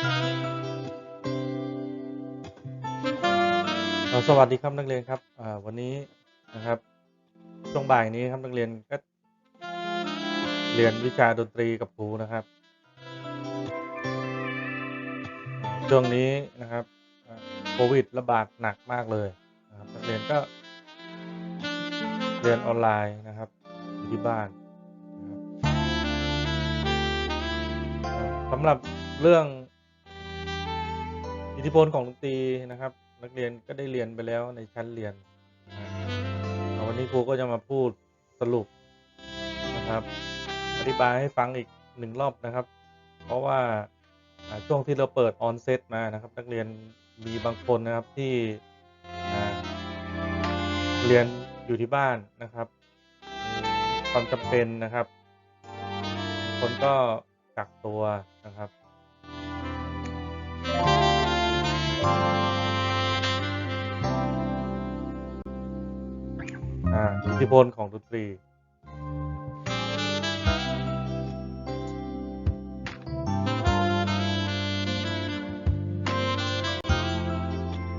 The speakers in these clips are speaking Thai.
สวัสดีครับนักเรียนครับวันนี้นะครับช่วงบ่ายนี้ครับนักเรียนก็เรียนวิชาดนตรีกับครูนะครับ ช่วงนี้นะครับโควิดระบาดหนักมากเลยนะครับนักเรียนก็ เรียนออนไลน์นะครับอยู่ที่บ้านนะสำหรับเรื่อง อิทธิพลของดนตรีนะครับ นักเรียนก็ได้เรียนไปแล้วในชั้นเรียนวันนี้ครูก็จะมาพูดสรุปนะครับ อธิบายให้ฟังอีกหนึ่งรอบนะครับ เพราะว่าช่วงที่เราเปิดออนเซตมานะครับ นักเรียนมีบางคนนะครับที่เรียนอยู่ที่บ้านนะครับความจำเป็นนะครับ คนก็กักตัวนะครับ อ่าอิทธิพลของดนตรี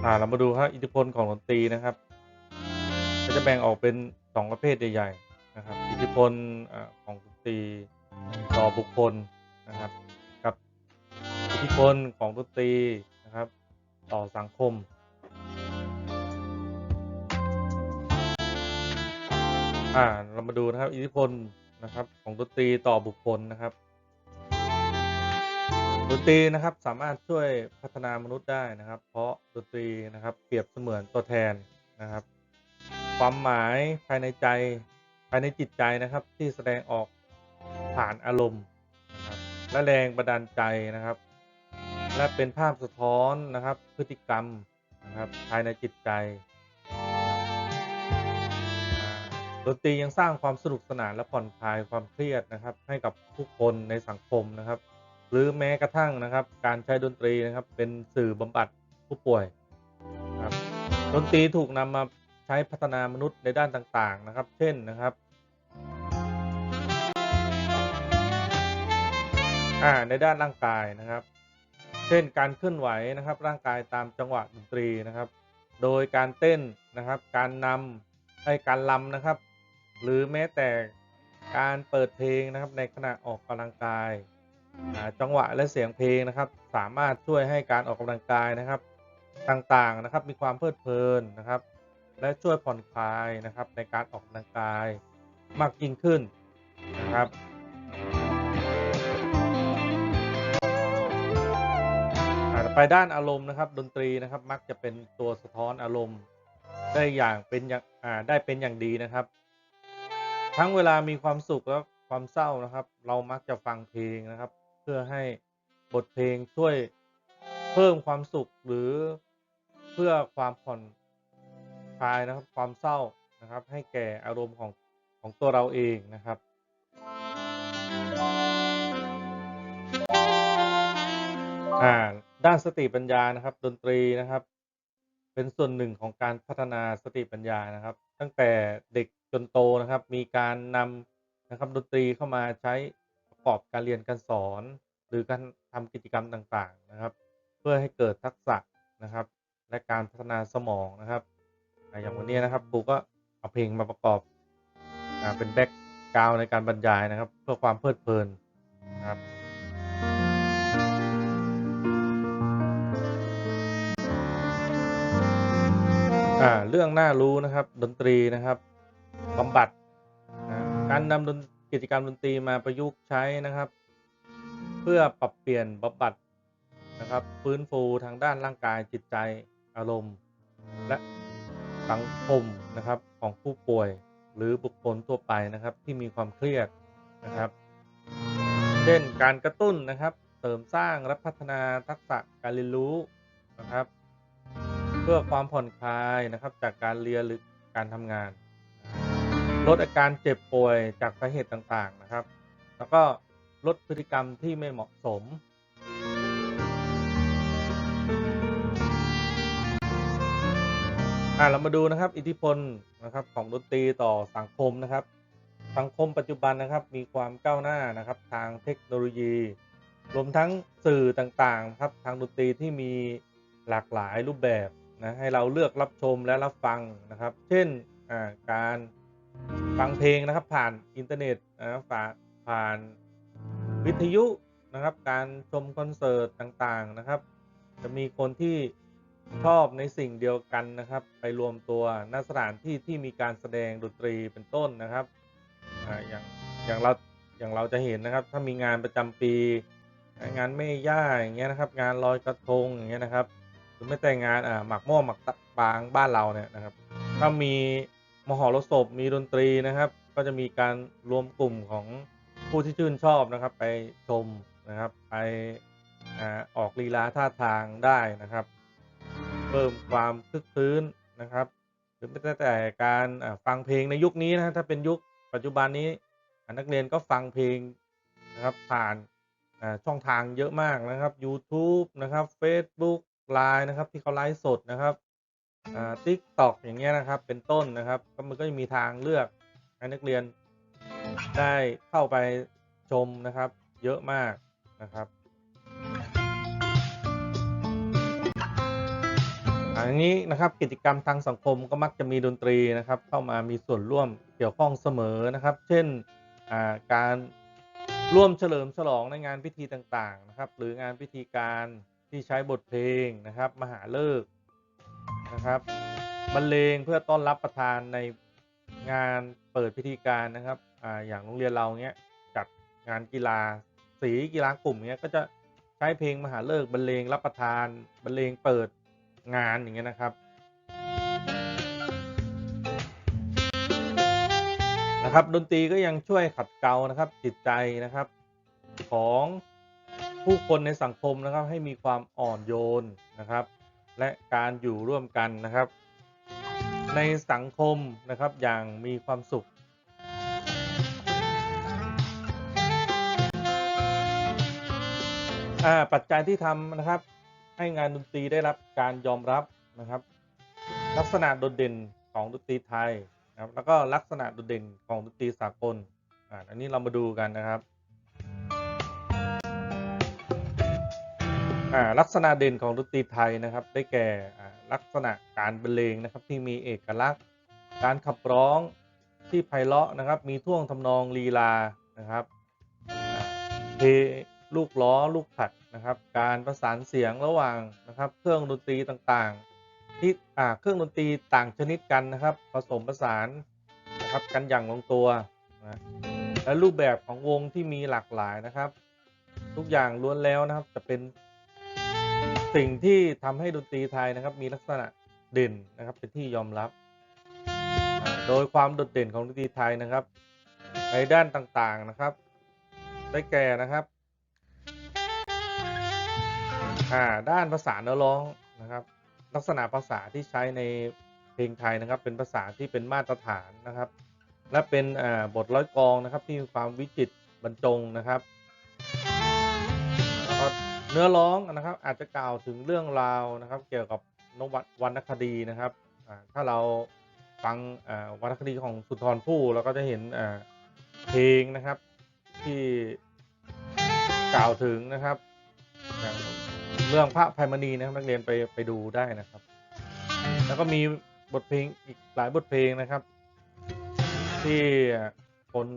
อ่าเรามาดูครับอิทธิพลของดนตรีนะครับก็จะแบ่งออกเป็นสองประเภทใหญ่ๆนะครับ อิทธิพลของดนตรีต่อบุคคลนะครับ กับอิทธิพลของดนตรีนะครับ ต่อสังคมอ่าเรามาดูนะครับอิทธิพลนะครับของดนตรีต่อบุคคลนะครับดนตรีนะครับสามารถช่วยพัฒนามนุษย์ได้นะครับ เพราะดนตรีนะครับเปรียบเสมือนตัวแทนนะครับ ความหมายภายในใจภายในจิตใจนะครับที่แสดงออกผ่านอารมณ์นะครับและแรงบันดาลใจนะครับ และเป็นภาพสะท้อนนะครับ พฤติกรรมนะครับภายในจิตใจดนตรียังสร้างความสนุกสนานและผ่อนคลายความเครียดนะครับ ให้กับผู้คนในสังคมนะครับ หรือแม้กระทั่งนะครับ การใช้ดนตรีนะครับ เป็นสื่อบำบัดผู้ป่วยครับดนตรีถูกนำมาใช้พัฒนามนุษย์ในด้านต่างๆนะครับ เช่นนะครับในด้านร่างกายนะครับ ช่น การเคลื่อนไหวนะครับร่างกายตามจังหวะดนตรีนะครับ โดยการเต้นนะครับ การนำให้การลำนะครับ หรือแม้แต่การเปิดเพลงนะครับในขณะออกกำลังกาย จังหวะและเสียงเพลงนะครับ สามารถช่วยให้การออกกำลังกายนะครับ ต่างๆนะครับมีความเพลิดเพลินนะครับ และช่วยผ่อนคลายนะครับในการออกกำลังกายมากยิ่งขึ้นนะครับ ไปด้านอารมณ์นะครับ ดนตรีนะครับมักจะเป็นตัวสะท้อนอารมณ์ ได้อย่างเป็นอย่างอ่าได้เป็นอย่างดีนะครับ ทั้งเวลามีความสุขและความเศร้านะครับ เรามักจะฟังเพลงนะครับ เพื่อให้บทเพลงช่วยเพิ่มความสุขหรือเพื่อความผ่อนคลายนะครับ ความเศร้านะครับ ให้แก่อารมณ์ของของตัวเราเองนะครับอ่า ด้านสติปัญญานะครับ ดนตรีนะครับ เป็นส่วนหนึ่งของการพัฒนาสติปัญญานะครับ ตั้งแต่เด็กจนโตนะครับ มีการนำนะครับดนตรีเข้ามาใช้ประกอบการเรียนการสอน หรือการทำกิจกรรมต่างๆนะครับ เพื่อให้เกิดทักษะนะครับ และการพัฒนาสมองนะครับอย่างวันนี้นะครับครูก็เอาเพลงมาประกอบเป็นแบ็กกราวในการบรรยายนะครับ เพื่อความเพลิดเพลินนะครับ อ่าเรื่องน่ารู้นะครับ ดนตรีนะครับบำบัดการนำดนกิจกรรมดนตรีมาประยุกต์ใช้นะครับ เพื่อปรับเปลี่ยนบำบัดนะครับฟื้นฟูทางด้านร่างกายจิตใจอารมณ์ และสังคมนะครับของผู้ป่วยหรือบุคคลทั่วไปนะครับที่มีความเครียดนะครับ เช่นการกระตุ้นนะครับ เสริมสร้างและพัฒนาทักษะการเรียนรู้นะครับ พื่อความผ่อนคลายนะครับจากการเรียนหรือการทำงาน ลดอาการเจ็บป่วยจากสาเหตุต่างๆนะครับ แล้วก็ลดพฤติกรรมที่ไม่เหมาะสมอ่าเรามาดูนะครับ อิทธิพลนะครับของดนตรีต่อสังคมนะครับ สังคมปัจจุบันนะครับมีความก้าวหน้านะครับทางเทคโนโลยี รวมทั้งสื่อต่างๆครับทางดนตรีที่มีหลากหลายรูปแบบ นะให้เราเลือกรับชมและรับฟังนะครับ เช่นการฟังเพลงนะครับผ่านอินเทอร์เน็ตนะครับผ่านวิทยุนะครับ การชมคอนเสิร์ตต่างๆนะครับ จะมีคนที่ชอบในสิ่งเดียวกันนะครับ ไปรวมตัวณสถานที่ที่มีการแสดงดนตรีเป็นต้นนะครับออย่างอย่างเราอย่างเราจะเห็นนะครับ ถ้ามีงานประจำปี งานแม่ย่าอย่างเงี้ยนะครับ งานลอยกระทงอย่างเงี้ยนะครับ รือไม่แต่งานอ่าหมักหม้อหมักตะปางบ้านเราเนี่ยนะครับถ้ามีมหรสพมีดนตรีนะครับ ก็จะมีการรวมกลุ่มของผู้ที่ชื่นชอบนะครับ ไปชมนะครับไปอออกลีลาท่าทางได้นะครับ เพิ่มความคึกคื้นนะครับ หรือแม้แต่การฟังเพลงในยุคนี้นะถ้าเป็นยุคปัจจุบันนี้นักเรียนก็ฟังเพลงนะครับผ่านช่องทางเยอะมากนะครับ YouTube นะครับ Facebook Line นะครับ ที่เขาไลฟ์สดนะครับอ่า TikTok อย่างเงี้ยนะครับ เป็นต้นนะครับ ก็มันก็จะมีทางเลือกให้นักเรียนได้เข้าไปชมนะครับ เยอะมากนะครับอันนี้นะครับกิจกรรมทางสังคมก็มักจะมีดนตรีนะครับ เข้ามามีส่วนร่วมเกี่ยวข้องเสมอนะครับ เช่นาการร่วมเฉลิมฉลองในงานพิธีต่างๆนะครับ หรืองานพิธีการ ที่ใช้บทเพลงนะครับ มหาฤกษ์นะครับบรรเลงเพื่อต้อนรับประธานในงานเปิดพิธีการนะครับอ่าอย่างโรงเรียนเราเนี้ยจัดงานกีฬาสีกีฬากลุ่มเนี้ยก็จะใช้เพลงมหาฤกษ์บรรเลงรับประทานบรรเลงเปิดงานอย่างเงี้ยนะครับนะครับดนตรีก็ยังช่วยขัดเกลานะครับจิตใจนะครับของ ผู้คนในสังคมนะครับให้มีความอ่อนโยนนะครับ และการอยู่ร่วมกันนะครับ ในสังคมนะครับอย่างมีความสุขอ่าปัจจัยที่ทำนะครับ ให้งานดนตรีได้รับการยอมรับนะครับ ลักษณะโดดเด่นของดนตรีไทยนะครับแล้วก็ลักษณะโดดเด่นของดนตรีสากลอ่าอันนี้เรามาดูกันนะครับ ลักษณะเด่นของดนตรีไทยนะครับ ได้แก่ลักษณะการบรรเลงนะครับที่มีเอกลักษณ์ การขับร้องที่ไพเราะนะครับ มีท่วงทำนองลีลานะครับเพลูกล้อลูกขัดนะครับ การประสานเสียงระหว่างนะครับ เครื่องดนตรีต่างๆ ที่เครื่องดนตรีต่างชนิดกันนะครับ ผสมผสานนะครับกันอย่างลงตัวนะและรูปแบบของวงที่มีหลากหลายนะครับ ทุกอย่างล้วนแล้วนะครับจะเป็น สิ่งที่ทำให้ดนตรีไทยนะครับมีลักษณะเด่นนะครับเป็นที่ยอมรับ โดยความโดดเด่นของดนตรีไทยนะครับ ในด้านต่างๆนะครับ ได้แก่นะครับด้านภาษาเนื้อร้องนะครับ ลักษณะภาษาที่ใช้ในเพลงไทยนะครับ เป็นภาษาที่เป็นมาตรฐานนะครับ และเป็นบทร้อยกองนะครับที่มีความวิจิตรบรรจงนะครับ เนื้อร้องนะครับ อาจจะกล่าวถึงเรื่องราวนะครับ เกี่ยวกับนววรรณคดีนะครับถ้าเราฟังวรรณคดีของสุนทรภู่เราก็จะเห็นเพลงนะครับที่กล่าวถึงนะครับเรื่องพระภัยมณีนะครับนักเรียนไปไปดูได้นะครับ แล้วก็มีบทเพลงอีกหลายบทเพลงนะครับ ที่คน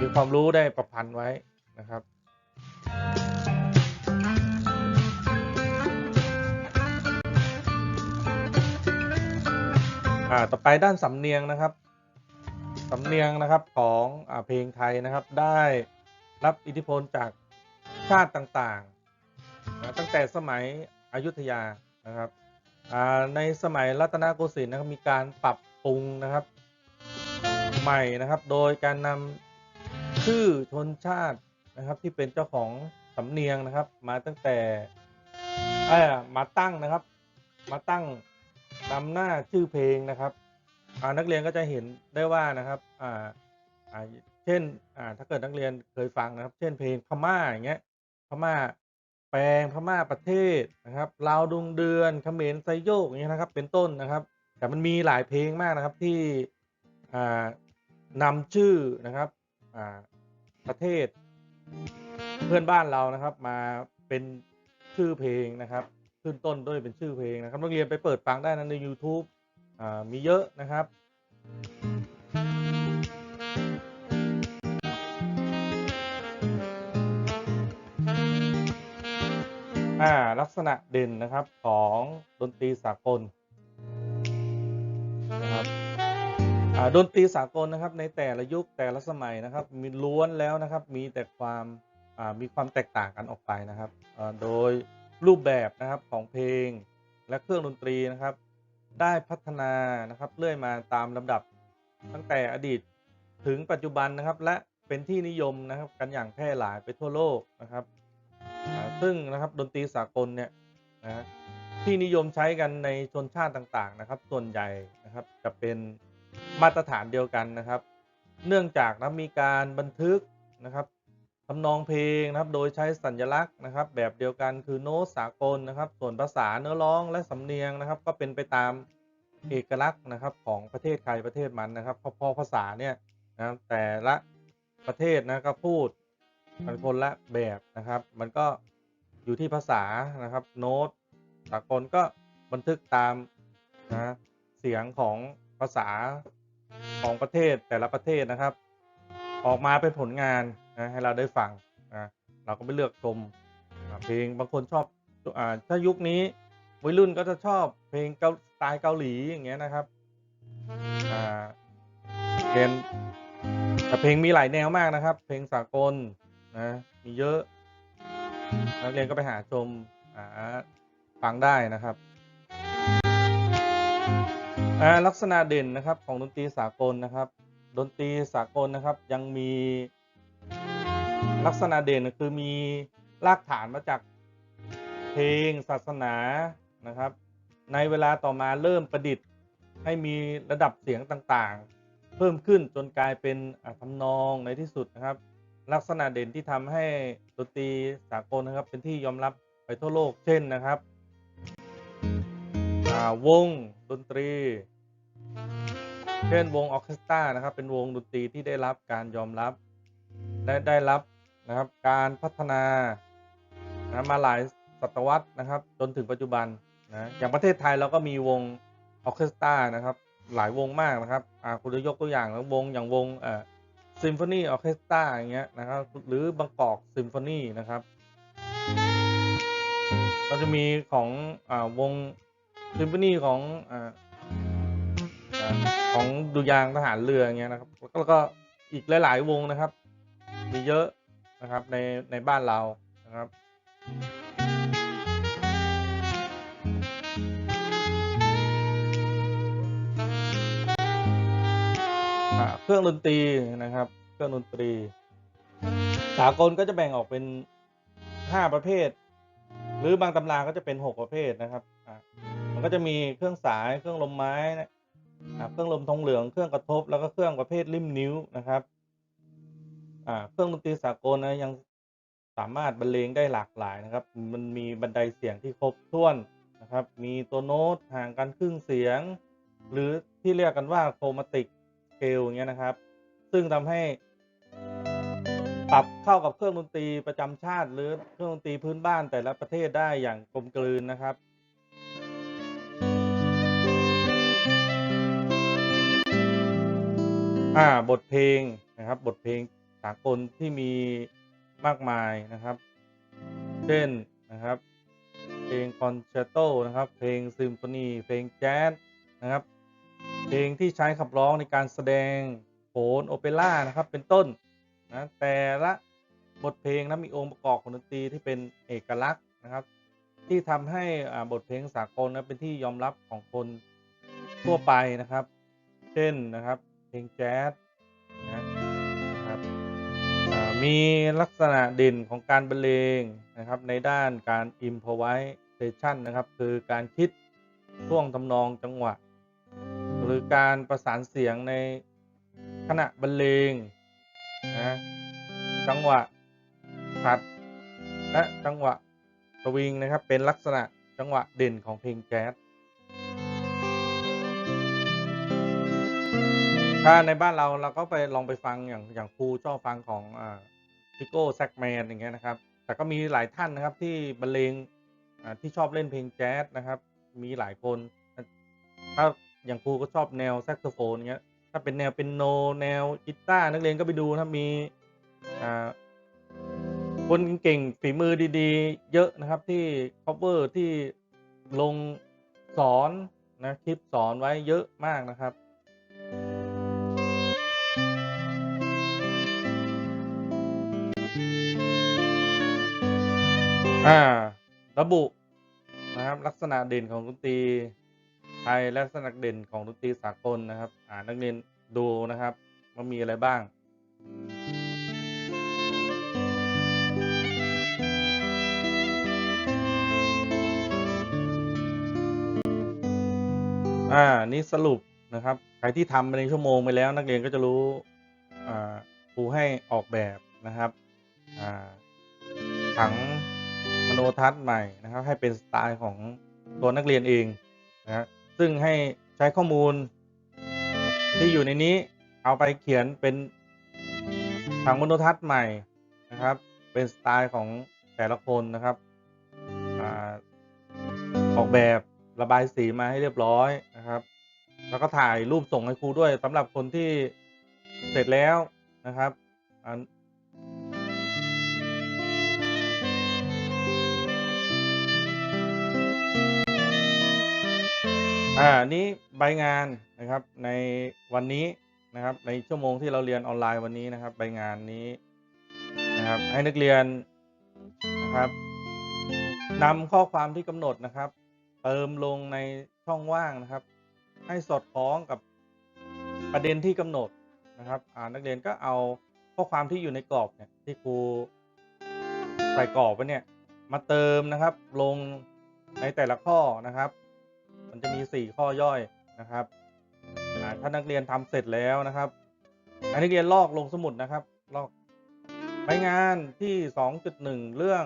มีความรู้ได้ประพันธ์ไว้นะครับ อ่าต่อไปด้านสำเนียงนะครับ สำเนียงนะครับของอเพลงไทยนะครับ ได้รับอิทธิพลจากชาติต่างๆ ตั้งแต่สมัยอยุธยานะครับในสมัยรัตนโกสินทร์นะครับมีการปรับปรุงนะครับ ใหม่นะครับ โดยการนำชื่อชนชาตินะครับที่เป็นเจ้าของสำเนียงนะครับ มาตั้งแต่เออมาตั้งนะครับ มาตั้ง นำหน้าชื่อเพลงนะครับอ่านักเรียนก็จะเห็นได้ว่านะครับอ่าอ่าเช่นอ่าถ้าเกิดนักเรียนเคยฟังนะครับ เช่นเพลงพม่าอย่างเงี้ยพม่าแปลงพม่าประเทศนะครับลาวดวงเดือนเขมรไซโยกอย่างเงี้ยนะครับ เป็นต้นนะครับ แต่มันมีหลายเพลงมากนะครับที่อ่านำชื่อนะครับอ่าประเทศเพื่อนบ้านเรานะครับมาเป็นชื่อเพลงนะครับ ขึ้นต้นด้วยเป็นชื่อเพลงนะครับนักเรียนไปเปิดฟังได้นะใน YouTube มีเยอะนะครับ อ่าลักษณะเด่นนะครับของดนตรีสากลนะครับอ่าดนตรีสากลนะครับในแต่ละยุคแต่ละสมัยนะครับ มีล้วนแล้วนะครับมีแต่ความอ่ามีความแตกต่างกันออกไปนะครับอ่าโดย รูปแบบนะครับของเพลงและเครื่องดนตรีนะครับ ได้พัฒนานะครับเรื่อยมาตามลำดับตั้งแต่อดีตถึงปัจจุบันนะครับ และเป็นที่นิยมนะครับกันอย่างแพร่หลายไปทั่วโลกนะครับอ่าซึ่งนะครับดนตรีสากลเนี่ยนะที่นิยมใช้กันในชนชาติต่างๆนะครับ ส่วนใหญ่นะครับจะเป็นมาตรฐานเดียวกันนะครับ เนื่องจากนะมีการบันทึกนะครับ ทำนองเพลงนะครับ โดยใช้สัญลักษณ์นะครับ แบบเดียวกันคือโน้ตสากลนะครับ ส่วนภาษาเนื้อร้องและสำเนียงนะครับ ก็เป็นไปตามเอกลักษณ์นะครับของประเทศใครประเทศมันนะครับเพราะพอภาษาเนี่ยนะแต่ละประเทศนะก็พูดมันคนละแบบนะครับ มันก็อยู่ที่ภาษานะครับ โน้ตสากลก็บันทึกตามนะเสียงของภาษาของประเทศแต่ละประเทศนะครับ ออกมาเป็นผลงาน นะให้เราได้ฟังนะเราก็ไปเลือกชมเพลงบางคนชอบอ่าถ้ายุคนี้วัยรุ่นก็จะชอบเพลงเกาสไตล์เกาหลีอย่างเงี้ยนะครับอ่าเรียนแต่เพลงมีหลายแนวมากนะครับ เพลงสากลนะมีเยอะนักเรียนก็ไปหาชมหาฟังได้นะครับอ่าลักษณะเด่นนะครับของดนตรีสากลนะครับ ดนตรีสากลนะครับยังมี ลักษณะเด่นคือมีรากฐานมาจากเพลงศาสนานะครับ ในเวลาต่อมาเริ่มประดิษฐ์ให้มีระดับเสียงต่างๆ เพิ่มขึ้นจนกลายเป็นอ่าทำนองในที่สุดนะครับ ลักษณะเด่นที่ทำให้ดนตรีสากลนะครับ เป็นที่ยอมรับไปทั่วโลกเช่นนะครับวงดนตรี เช่นวงออเคสตรานะครับ เป็นวงดนตรีที่ได้รับการยอมรับ และได้รับนะครับการพัฒนานะมาหลายศตวรรษนะครับ จนถึงปัจจุบันนะอย่างประเทศไทยเราก็มีวงออเคสตรานะครับ หลายวงมากนะครับอ่าคุณจะยกตัวอย่างแล้ววงอย่างวงเอ่อซิมโฟนีออเคสตราอย่างเงี้ยนะครับหรือบางกอกซิมโฟนีนะครับก็จะมีของอ่าวงซิมโฟนีของอ่าอ่าของดุยางทหารเรืออย่างเงี้ยนะครับแล้วก็แล้วก็อีกหลาย ๆ วงนะครับ มีเยอะนะครับในในบ้านเรานะครับ เครื่องดนตรีนะครับ เครื่องดนตรี สากลก็จะแบ่งออกเป็น 5 ประเภท หรือบางตำราก็จะเป็น 6 ประเภทนะครับมันก็จะมีเครื่องสายเครื่องลมไม้นะเครื่องลมทองเหลืองเครื่องกระทบแล้วก็เครื่องประเภทริมนิ้วนะครับ อ่าเครื่องดนตรีสากลนะยังสามารถบรรเลงได้หลากหลายนะครับ มันมีบันไดเสียงที่ครบถ้วนนะครับ มีตัวโน้ตห่างกันครึ่งเสียง หรือที่เรียกกันว่าโครมาติกเกลอย่างเงี้ยนะครับ ซึ่งทำให้ปรับเข้ากับเครื่องดนตรีประจำชาติ หรือเครื่องดนตรีพื้นบ้านแต่ละประเทศได้อย่างกลมกลืนนะครับอ่าบทเพลงนะครับบทเพลง สากลที่มีมากมายนะครับ เช่นนะครับ เพลงคอนแชร์โตนะครับ เพลงซิมโฟนี เพลงแจ๊สนะครับ เพลงที่ใช้ขับร้องในการแสดงโขนโอเปร่านะครับ เป็นต้นนะแต่ละบทเพลงนะมีองค์ประกอบของดนตรีที่เป็นเอกลักษณ์นะครับ ที่ทำให้อ่าบทเพลงสากลนะเป็นที่ยอมรับของคนทั่วไปนะครับ เช่นนะครับ เพลงแจ๊ส มีลักษณะเด่นของการบรรเลงนะครับในด้านการ improvisation นะครับ คือการคิดช่วงทำนองจังหวะ หรือการประสานเสียงในขณะบรรเลงนะจังหวะขัดและจังหวะสวิงนะครับ เป็นลักษณะจังหวะเด่นของเพลงแจ๊ส ถ้าในบ้านเราเราก็ไปลองไปฟังอย่างอย่างครูชอบฟังของอ่าพิโก้แซกแมนอย่างเงี้ยนะครับ แต่ก็มีหลายท่านนะครับที่บรรเลงอ่าที่ชอบเล่นเพลงแจ๊สนะครับ มีหลายคนถ้าอย่างครูก็ชอบแนวแซกโซโฟนเงี้ยถ้าเป็นแนวเป็นโนแนวกีตาร์นักเรียนก็ไปดูนะครับมีอ่าคนเก่งๆฝีมือดีๆ เยอะนะครับที่ cover ที่ลงสอนนะคลิปสอนไว้เยอะมากนะครับ อ่า ระบุนะครับ ลักษณะเด่นของดนตรีไทยและลักษณะเด่นของดนตรีสากลนะครับ อ่านักเรียนดูนะครับว่ามีอะไรบ้างอ่า นี่สรุปนะครับ ใครที่ทำไปในชั่วโมงไปแล้วนักเรียนก็จะรู้ อ่าครูให้ออกแบบนะครับ อ่าผัง โนทัศน์ใหม่นะครับ ให้เป็นสไตล์ของตัวนักเรียนเองนะฮะซึ่งให้ใช้ข้อมูลที่อยู่ในนี้เอาไปเขียนเป็นผังมโนทัศน์ใหม่นะครับ เป็นสไตล์ของแต่ละคนนะครับอออกแบบระบายสีมาให้เรียบร้อยนะครับ แล้วก็ถ่ายรูปส่งให้ครูด้วยสำหรับคนที่เสร็จแล้วนะครับ อ่านี้ใบงานนะครับในวันนี้นะครับในชั่วโมงที่เราเรียนออนไลน์วันนี้นะครับ ใบงานนี้นะครับให้นักเรียนนะครับนำข้อความที่กำหนดนะครับ เติมลงในช่องว่างนะครับ ให้สอดคล้องกับประเด็นที่กำหนดนะครับนักเรียนก็เอาข้อความที่อยู่ในกรอบเนี่ยที่ครูใส่กรอบไว้เนี่ยมาเติมนะครับลงในแต่ละข้อนะครับ มันจะมี 4 ข้อย่อยนะครับถ้านักเรียนทำเสร็จแล้วนะครับนักเรียนลอกลงสมุดนะครับ ลอกใบงานที่ 2.1 เรื่อง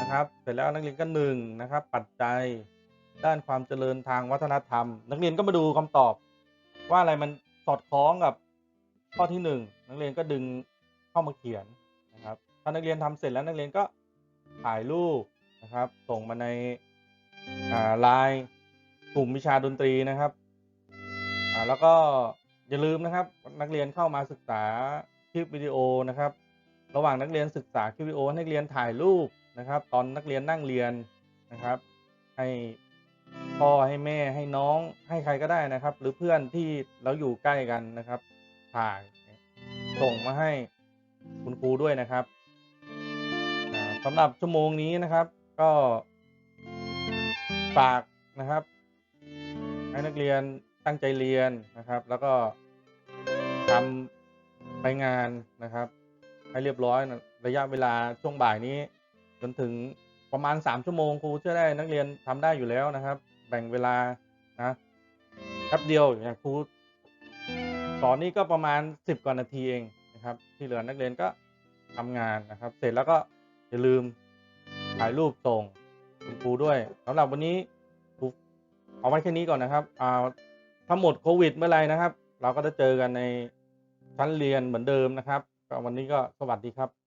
นะครับ เสร็จแล้วนักเรียนก็1นะครับ ปัจจัยด้านความเจริญทางวัฒนธรรม นักเรียนก็มาดูคำตอบ ว่าอะไรมันสอดคล้องกับข้อที่ 1 นักเรียนก็ดึงเข้ามาเขียนนะครับ ถ้านักเรียนทำเสร็จแล้วนักเรียนก็ถ่ายรูปนะครับ ส่งมาในอ่าไลน์ กลุ่มวิชาดนตรีนะครับอ่าแล้วก็อย่าลืมนะครับ นักเรียนเข้ามาศึกษาคลิปวิดีโอนะครับ ระหว่างนักเรียนศึกษาคลิปวิดีโอให้นักเรียนถ่ายรูปนะครับ ตอนนักเรียนนั่งเรียนนะครับ ให้พ่อให้แม่ให้น้องให้ใครก็ได้นะครับ หรือเพื่อนที่เราอยู่ใกล้กันนะครับถ่ายส่งมาให้คุณครูด้วยนะครับสำหรับชั่วโมงนี้นะครับ ก็ฝากนะครับ ให้นักเรียนตั้งใจเรียนนะครับ แล้วก็ทำไปงานนะครับ ให้เรียบร้อยนะระยะเวลาช่วงบ่ายนี้ จนถึงประมาณ 3 ชั่วโมงครูเชื่อได้นักเรียนทำได้อยู่แล้วนะครับ แบ่งเวลานะแป๊บเดียวอย่างครูสอนนี่ก็ประมาณ 10 กว่านาทีเองนะครับ ที่เหลือนักเรียนก็ทำงานนะครับ เสร็จแล้วก็อย่าลืมถ่ายรูปส่งคุณครูด้วยสำหรับวันนี้ เอาไว้แค่นี้ก่อนนะครับอ่าถ้าหมดโควิดเมื่อไรนะครับ เราก็จะเจอกันในชั้นเรียนเหมือนเดิมนะครับวันนี้ก็สวัสดีครับ